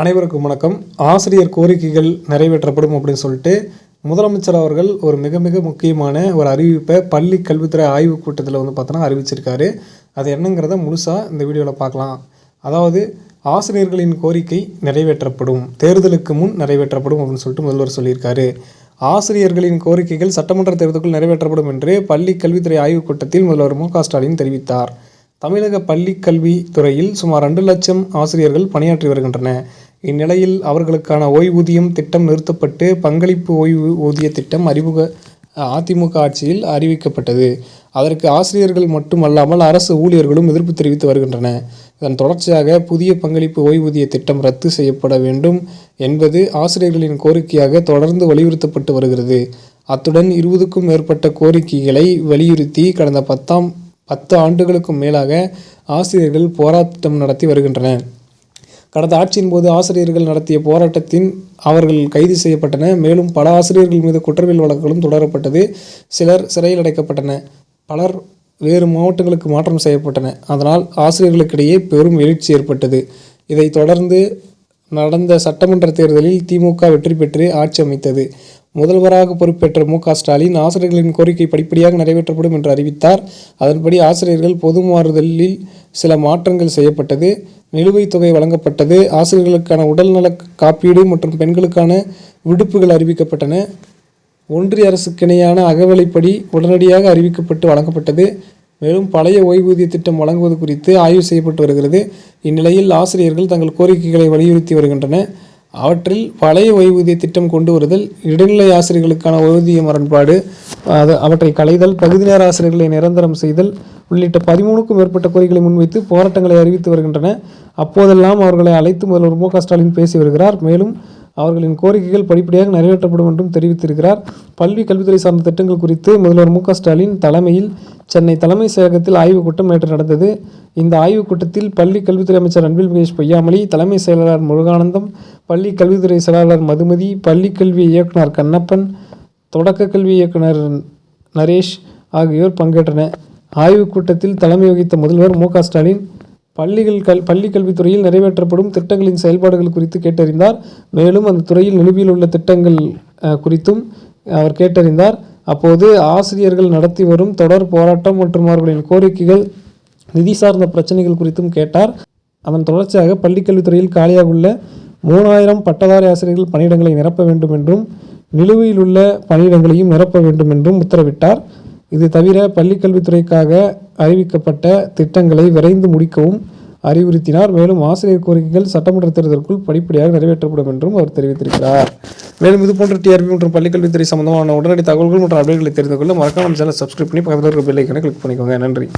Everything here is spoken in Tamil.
அனைவருக்கும் வணக்கம். ஆசிரியர் கோரிக்கைகள் நிறைவேற்றப்படும் அப்படின்னு சொல்லிட்டு முதலமைச்சர் அவர்கள் ஒரு மிக மிக முக்கியமான ஒரு அறிவிப்பை பள்ளி கல்வித்துறை ஆய்வுக் கூட்டத்தில் வந்து பார்த்தோன்னா அறிவிச்சிருக்காரு. அது என்னங்கிறத முழுசாக இந்த வீடியோவில் பார்க்கலாம். அதாவது ஆசிரியர்களின் கோரிக்கை நிறைவேற்றப்படும் தேர்தலுக்கு முன் நிறைவேற்றப்படும் அப்படின்னு சொல்லிட்டு முதல்வர் சொல்லியிருக்காரு. ஆசிரியர்களின் கோரிக்கைகள் சட்டமன்ற தேர்தலுக்குள் நிறைவேற்றப்படும் என்று பள்ளி கல்வித்துறை ஆய்வுக் கூட்டத்தில் முதல்வர் மு ஸ்டாலின் தெரிவித்தார். தமிழக பள்ளி கல்வி துறையில் சுமார் ரெண்டு லட்சம் ஆசிரியர்கள் பணியாற்றி வருகின்றன இந்நிலையில் அவர்களுக்கான ஓய்வூதியம் திட்டம் நிறுத்தப்பட்டு பங்களிப்பு ஓய்வு ஊதிய திட்டம் அறிமுக அதிமுக ஆட்சியில் அறிவிக்கப்பட்டது. அதற்கு ஆசிரியர்கள் மட்டுமல்லாமல் அரசு ஊழியர்களும் எதிர்ப்பு தெரிவித்து வருகின்றன. இதன் தொடர்ச்சியாக புதிய பங்களிப்பு ஓய்வூதிய திட்டம் ரத்து செய்யப்பட வேண்டும் என்பது ஆசிரியர்களின் கோரிக்கையாக தொடர்ந்து வலியுறுத்தப்பட்டு வருகிறது. அத்துடன் இருபதுக்கும் மேற்பட்ட கோரிக்கைகளை வலியுறுத்தி கடந்த பத்தாம் பத்து ஆண்டுகளுக்கும் மேலாக ஆசிரியர்கள் போராட்டம் நடத்தி வருகின்றனர். கடந்த ஆட்சியின் போது ஆசிரியர்கள் நடத்திய போராட்டத்தின் அவர்கள் கைது செய்யப்பட்டன. மேலும் பல ஆசிரியர்கள் மீது குற்றவியல் வழக்குகளும் தொடரப்பட்டது. சிலர் சிறையில் அடைக்கப்பட்டன. பலர் வேறு மாவட்டங்களுக்கு மாற்றம் செய்யப்பட்டன. அதனால் ஆசிரியர்களுக்கிடையே பெரும் எழுச்சி ஏற்பட்டது. இதைத் தொடர்ந்து நடந்த சட்டமன்ற தேர்தலில் திமுக வெற்றி பெற்று ஆட்சி அமைத்தது. முதல்வராக பொறுப்பேற்ற மு. க. ஸ்டாலின் ஆசிரியர்களின் கோரிக்கை படிப்படியாக நிறைவேற்றப்படும் என்று அறிவித்தார். அதன்படி ஆசிரியர்கள் பொது மாறுதலில் சில மாற்றங்கள் செய்யப்பட்டது. நிலுவைத் தொகை வழங்கப்பட்டது. ஆசிரியர்களுக்கான உடல்நல காப்பீடு மற்றும் பெண்களுக்கான விடுப்புகள் அறிவிக்கப்பட்டன. ஒன்றிய அரசுக்கு இணையான அகவலைப்படி உடனடியாக அறிவிக்கப்பட்டு வழங்கப்பட்டது. மேலும் பழைய ஓய்வூதிய திட்டம் வழங்குவது குறித்து ஆய்வு செய்யப்பட்டு வருகிறது. இந்நிலையில் ஆசிரியர்கள் தங்கள் கோரிக்கைகளை வலியுறுத்தி வருகின்றன அவற்றில் பழைய ஓய்வூதிய திட்டம் கொண்டு வருதல் இடைநிலை ஆசிரியர்களுக்கான ஓய்வூதிய முரண்பாடு அது அவற்றை களைதல் பகுதி நேர ஆசிரியர்களை நிரந்தரம் செய்தல் உள்ளிட்ட பதிமூணுக்கும் மேற்பட்ட கோரிக்கைகளை முன்வைத்து போராட்டங்களை அறிவித்து வருகின்றன. அப்போதெல்லாம் அவர்களை அழைத்து முதல்வர் மு ஸ்டாலின் பேசி வருகிறார். மேலும் அவர்களின் கோரிக்கைகள் படிப்படியாக நிறைவேற்றப்படும் என்றும் தெரிவித்திருக்கிறார். பல்வி கல்வித்துறை சார்ந்த திட்டங்கள் குறித்து முதல்வர் மு ஸ்டாலின் தலைமையில் சென்னை தலைமைச் செயலகத்தில் ஆய்வுக் கூட்டம் நேற்று நடந்தது. இந்த ஆய்வுக் கூட்டத்தில் பள்ளி கல்வித்துறை அமைச்சர் அன்பில் மகேஷ் பொய்யாமொழி தலைமை செயலாளர் முருகானந்தம் பள்ளி கல்வித்துறை செயலாளர் மதுமதி பள்ளி கல்வி இயக்குனர் கண்ணப்பன் தொடக்க கல்வி இயக்குனர் நரேஷ் ஆகியோர் பங்கேற்றனர். ஆய்வுக் கூட்டத்தில் தலைமை வகித்த முதல்வர் மு ஸ்டாலின் பள்ளிகள் கல் பள்ளி கல்வித்துறையில் நிறைவேற்றப்படும் திட்டங்களின் செயல்பாடுகள் குறித்து கேட்டறிந்தார். மேலும் அந்த துறையில் நிலுவையில் உள்ள திட்டங்கள் குறித்தும் அவர் கேட்டறிந்தார். அப்போது ஆசிரியர்கள் நடத்தி வரும் தொடர் போராட்டம் மற்றும் அவர்களின் கோரிக்கைகள் நிதி சார்ந்த பிரச்சனைகள் குறித்தும் கேட்டார். அதன் தொடர்ச்சியாக பள்ளிக்கல்வித்துறையில் காலியாக உள்ள மூணாயிரம் பட்டதாரி ஆசிரியர்கள் பணியிடங்களை நிரப்ப வேண்டும் என்றும் நிலுவையில் உள்ள பணியிடங்களையும் நிரப்ப வேண்டும் என்றும் உத்தரவிட்டார். இது தவிர பள்ளிக்கல்வித்துறைக்காக அறிவிக்கப்பட்ட திட்டங்களை விரைந்து முடிக்கவும் அறிவுறுத்தினார். மேலும் ஆசிரியர் கோரிக்கைகள் சட்டமன்ற தேர்தலுக்குள் படிப்படியாக நிறைவேற்றப்படும் என்றும் அவர் தெரிவித்திருக்கிறார். மேலும் இது போன்ற டிஆர்பி மற்றும் பள்ளிக்கல்வித்துறை சம்பந்தமான உடனடி தகவல்கள் மற்றும் அப்டேட்களை தெரிந்து கொள்ள மறக்காம சேனல் சப்ஸ்கிரைப் பண்ணி பக்கத்தில் இருக்கிற பெல் கிளிக் பண்ணிக்கோங்க. நன்றி.